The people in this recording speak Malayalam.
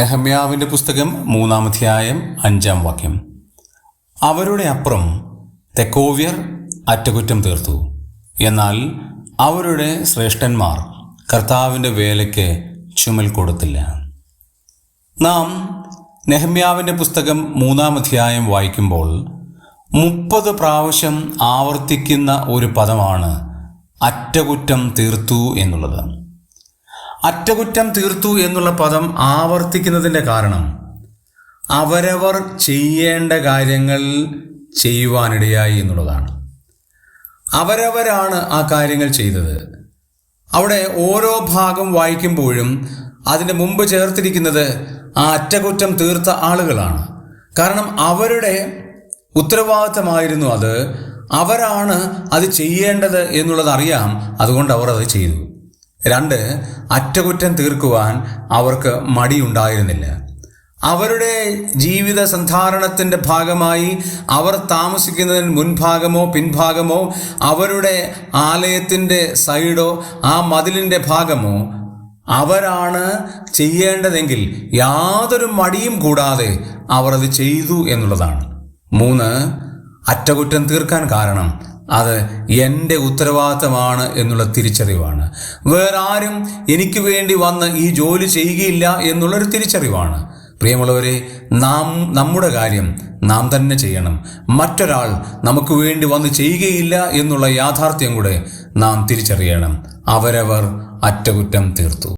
നെഹമ്യാവിന്റെ പുസ്തകം മൂന്നാമധ്യായം അഞ്ചാം വാക്യം. അവരുടെ അപ്പുറം തെക്കോവ്യർ അറ്റകുറ്റം തീർത്തു. എന്നാൽ അവരുടെ ശ്രേഷ്ഠന്മാർ കർത്താവിന്റെ വേലയ്ക്ക് ചുമൽ കൊടുത്തില്ല. നാം നെഹമ്യാവിന്റെ പുസ്തകം മൂന്നാമധ്യായം വായിക്കുമ്പോൾ മുപ്പത് പ്രാവശ്യം ആവർത്തിക്കുന്ന ഒരു പദമാണ് അറ്റകുറ്റം തീർത്തു എന്നുള്ളത്. അറ്റകുറ്റം തീർത്തു എന്നുള്ള പദം ആവർത്തിക്കുന്നതിന്റെ കാരണം. അവരവർ ചെയ്യേണ്ട കാര്യങ്ങൾ ചെയ്യുവാനിടയായി എന്നുള്ളതാണ്. അവരവരാണ് ആ കാര്യങ്ങൾ ചെയ്തത്. അവിടെ ഓരോ ഭാഗം വായിക്കുമ്പോഴും അതിന്റെ മുമ്പ് ചേർത്തിരിക്കുന്നത് ആ അറ്റകുറ്റം തീർത്ത ആളുകളാണ്. കാരണം അവരുടെ ഉത്തരവാദിത്തമായിരുന്നു അത്. അവരാണ് അത് ചെയ്യേണ്ടത് എന്നുള്ളത് അറിയാം. അതുകൊണ്ട് അവർ അത് ചെയ്തു. രണ്ട് അറ്റകുറ്റം തീർക്കുവാൻ അവർക്ക് മടിയുണ്ടായിരുന്നില്ല. അവരുടെ ജീവിത സന്ധാരണത്തിന്റെ ഭാഗമായി അവർ താമസിക്കുന്നതിന് മുൻഭാഗമോ പിൻഭാഗമോ അവരുടെ ആലയത്തിന്റെ സൈഡോ ആ മതിലിന്റെ ഭാഗമോ അവരാണ് ചെയ്യേണ്ടതെങ്കിൽ യാതൊരു മടിയും കൂടാതെ അവർ അത് ചെയ്തു എന്നുള്ളതാണ്. മൂന്ന് അറ്റകുറ്റം തീർക്കാൻ കാരണം. അത് എന്റെ ഉത്തരവാദിത്തമാണ് എന്നുള്ള തിരിച്ചറിവാണ്. വേറെ ആരും എനിക്ക് വേണ്ടി വന്ന് ഈ ജോലി ചെയ്യുകയില്ല എന്നുള്ളൊരു തിരിച്ചറിവാണ്. പ്രിയമുള്ളവരെ നാം നമ്മുടെ കാര്യം നാം തന്നെ ചെയ്യണം. മറ്റൊരാൾ നമുക്ക് വേണ്ടി വന്ന് ചെയ്യുകയില്ല എന്നുള്ള യാഥാർത്ഥ്യം കൂടെ നാം തിരിച്ചറിയണം. അവരവർ അറ്റകുറ്റം തീർത്തു.